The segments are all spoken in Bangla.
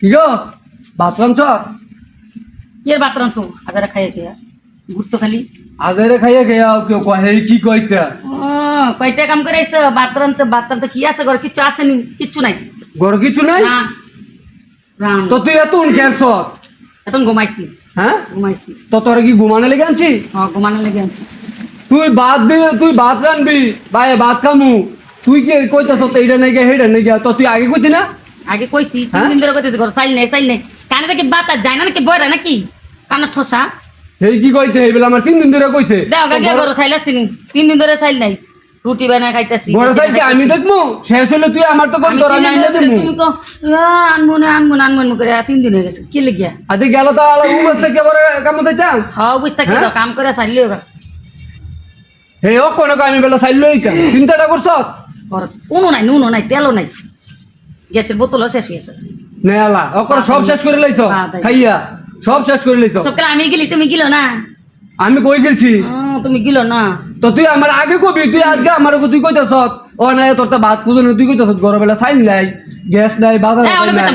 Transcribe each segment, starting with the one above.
কি গো ভাত রাঁধছ? কি আর বাতরান তো আজারা খাইয়ে খেয়া ঘুরতো খালি। আজেরে খাইয়ে গেয়া কেউ কয় কি কইতে কয়টা কাম করে আইসো বাতরান তো বাতরান তো কি আছে ঘরে কিচ্ছু আছে নি? কিচ্ছু নাই। গর কিছু নাই? তো তুই এত খেলছ এখন ঘুমাইছি। হ্যাঁ ঘুমাইছি। তো তোর কি ঘুমানো লেগে আনছি? হ ঘুমানো লেগে আনছি। তুই ভাত দি তুই ভাত রানবি ভাই ভাত খামু। তুই কি কইতেছ? তো এইটা নাই গিয়া সেইটা নাই গিয়া তো তুই আগে কইতি না? আগে কইছি তিন হ্যাঁ? দিন ধরে কইতেছি ঘর সাইল নাই সাইল নাই। কানে থেকে বাতাস যায় না নাকি বয়রা নাকি? কানে ঠোসা। এই কি কইতে এই বেলা আমার তিন দিন ধরে কইছে। দেও গাগে ঘর সাইল নি তিন দিন ধরে সাইল নাই। রুটি বানায় খাইতাছি বড় সাইকে আমি দেখব? শেষ হলে তুই আমার তো কোন তোর তিন আইনা ধরে দিমু তুমি কো আনমু না আনমু না আনমু করে তিন দিন হয়ে গেছে কি লাগিয়া? আজ গেল তো আলো উগস থেকে বড় কাম দিতাম হ্যাঁ বুঝতে কি হ্যাঁ? কাম করে সাইলিও গা। হে ও কোন আমি বেলা চাইল কেন? চিন্তাটা করছ? ঘর কোনো নাই নুনও নাই তেলও নাই। গ্যাসের বোতল শেষ হয়ে গেছে নেলা ওকর সব শেষ করে লইছো? খাইয়া সব শেষ করে লাইছ? সবকে আমি গেলি তুমি গিলো না? আমি কই গেছি তুমি গিলো না। তো তুই আমার আগে কবি তুই আজকে আমার তুই কইতাছ ও না তোর তো ভাত খুঁজে তুই কইতাছ ঘর বেলা সাইন নাই গ্যাস নাই বাজার হ্যাঁ নাই।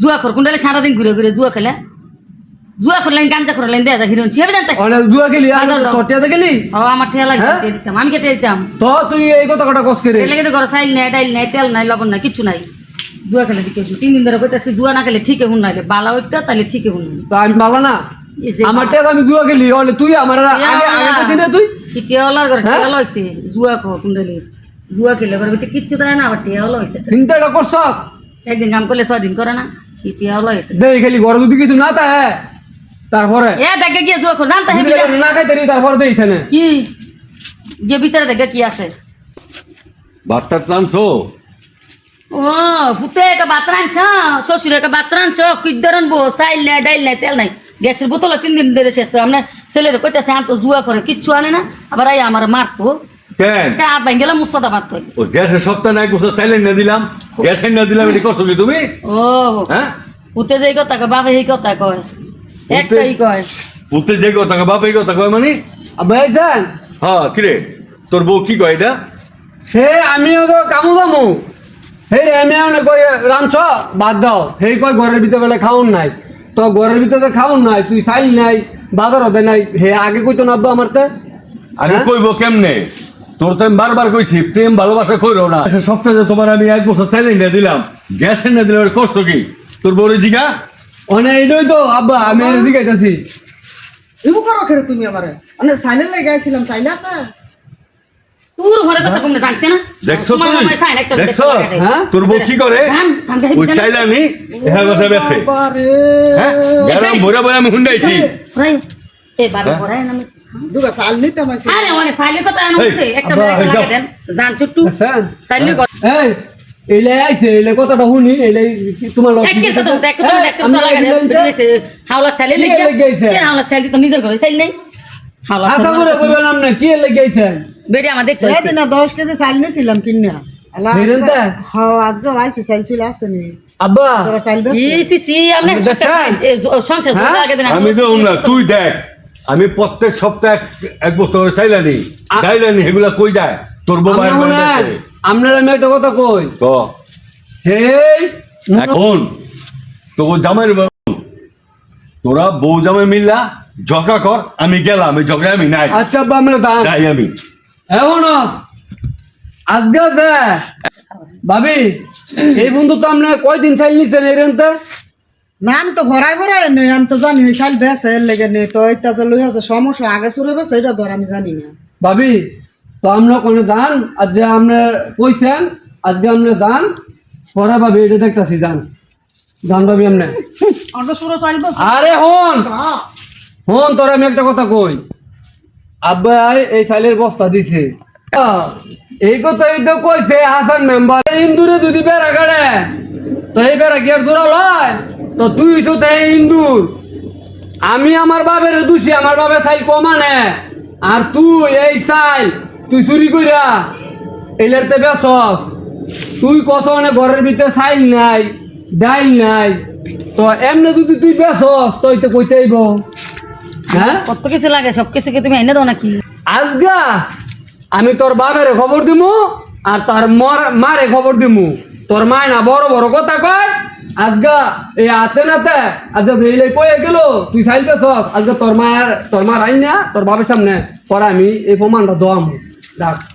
জুয়া কর কোনটা সারাদিন ঘুরে ঘুরে জুয়া খেলে? জুয়া খর লাইন গাঞ্জা খর লাইন দেয়া যায় হিরোইন ছিয়াবে জানতে অনেক দুয়া গেলি আর যাও। গেলি? ও আমার ঠেলা লাগে হ্যাঁ? দিতাম আমি কেটে দিতাম। তো তুই এই কথা কটা কস করে এলে কিন্তু ঘরে সাইল নাই ডাইল নাই তেল নাই লবণ নাই কিচ্ছু নাই। জুয়া খেলে দিকে তিন দিন ধরে কইতাছি জুয়া না খেলে ঠিকই হুন নাইলে বালা হইতো তাহলে ঠিকই হুন তো আমি পালা না? আমার টিয়া আমি দুয়া গেলি অনে তুই আমার আগে আগে তো দিনে তুই? টিয়াওয়ালার ঘরে হ্যাঁ? টিয়াওয়ালা হইছে? জুয়া খো কুণ্ডলি। জুয়া খেলে ঘরে ভিতরে কিচ্ছু দেয় না আবার টিয়াওয়ালা হইছে। চিন্তাটা করছ? একদিন কাম করলে ছয় দিন করে না কি টিয়াওয়ালা হইছে। দেই খালি ঘরে যদি কিছু না তা হ্যাঁ তারপরে? এ দেখে গিয়ে জুয়া খো জানতে হেবি না খাইতে নি, তারপরে দেইছে না কি? গিয়ে বিচারে দেখে কি আছে? ভাতটা টানছো ও পুতে একটা বাত রাঁধছ শ্বশুর একটা বাত রাঁধছ কিদ্দার আনব চাইল নাই ডাইল নাই তেল নাই। গ্যাসের বোতল তিন দিন ধরে শেষ করে আপনার ছেলের কইতাছে আম তো জুয়া করে কিচ্ছু আনে না আবার আই আমার মারতো। কেন? হাত ভাঙ গেলাম মুস্তাদা মারতো ও গ্যাসের সপ্তাহে এক বছর চাইলেন না দিলাম। গ্যাসের না দিলাম এটি করছ তুমি? ও হ্যাঁ? পুতে যে কথা কয় বাবা এই কথা কয়। একটাই কয়। পুতে যে কথা কয়, বাপ এই কথা কয় মানে? ভাইজান। হ্যাঁ কিরে তোর বউ কি কয় এটা? সে আমিও তো কামু দামু। সেই এমনি এমনি কই রাঁধছ? বাদ দাও। সেই কয় ঘরের ভিতরে বেলা খাউন নাই। তো ঘরের ভিতরে খাউন নাই তুই চাইল নাই বাজার হতে নাই। হে আগে কইতো না আব্বা আমার তে? আমি হ্যাঁ? কইব কেমনে? তোর তো আমি বারবার কইছি প্রেম ভালোবাসা কইরো না। সপ্তাহে তোমার আমি এক বছর চাইলেন না দিলাম। গ্যাসের না দিলাম কষ্ট কি? তোর বউরে জিগা? অনেক তো আব্বা আমি এদিকে আইতাছি। ইবু করো খেরে তুমি আমারে? মানে সাইলেন্ট লাই গাইছিলাম সাইলে আছে তোর ঘরে কথা কমনে জানছে না? দেখছ তুমি? দেখছ। হ্যাঁ? তোর বউ কি করে? ওই চাইলানি হ্যাঁ কথা বেছে বাবারে। হ্যাঁ? গেলাম বইরা বইরা আমি হুন্ডাইছি। এ বাবা হ্যাঁ? পড়ায় না আমি। দুগা সাল নিতে মাইছি আরে মানে সাইলে কথা আনো একটা ব্রেক লাগা দেন। জান ছোট্টু, সাইলে কথা। এই এইলে আইছে এইলে কথাটা শুনি এইলে তোমার লগে- একে তো তো- একে তো নিজের ঘরে চাইল নাই? না কি লেগে আইছেন বেডি আমার দেখতে এই হইছে। 10 কেজি কিনা? হ্যাঁ? হ্যাঁ? তুই দেখ আমি প্রত্যেক সপ্তাহে এক- বছর করে চাইলানি চাইলানি এগুলা কই যায়? তোর বউ আমরা। আপনার আমি একটা কথা কই? তো হেই এখন তো বউ, তোরা বউ জামাই মিল্লা ঝগড়া কর আমি গেলাম এই ঝগড়া আমি নাই। আচ্ছা আব্বা আমরা দান নাই আমি। এখন? আজকে আছে? ভাবি এই বন্ধু তো আপনি কয়দিন চাইল নিছেন এই রেন্তে? না আমি তো ভরাই ভরাই নেই আমি তো জানি ওই সাইল বেছে এর লেগে নেই। তো এটা যে লই আছে সমস্যা আগে সুরে বেছে এটা ধর আমি জানি না। ভাবি তো আমরা কোনে যান আজ যে আপনি কইছেন আজকে আপনি যান পরে ভাবি এটা দেখতেছি যান যান ভাবি আপনি আরে হন! হন তোর আমি একটা কথা কই। আব্বা এই সাইলের বস্তা দিছে। এই কথা এই তো কইছে হাসান মেম্বার। ইন্দুরে যদি বেড়া কাড়ে তো এই বেড়া কি আর দূরা লয়? তো তুই তো তাই ইন্দুর। আমি আমার বাবের দোষী আমার বাবে সাইল কমানে। আর তুই এই সাইল তুই চুরি কইরা এলেরতে বেসস তুই কত মানে ঘরের ভিতরে সাইল নাই ডাইল নাই। তো এমনি যদি তুই বেসস তো তো কইতে আইব হ্যাঁ? কত কিছু লাগে সব কিছু কি তুমি এনে দাও নাকি? আজগা আমি তোর বাবের খবর দিমু আর তার মর মারে খবর দিমু। তোর মায় না বড় বড় কথা কয় আজগা এই আতে নাতে আজকে দিলে কয়ে গেল তুই চাইল পেছস আজকে তোর মায়ের তোর মা রাই না তোর বাবার সামনে পরে আমি এই প্রমাণটা দোয়াম। Grazie.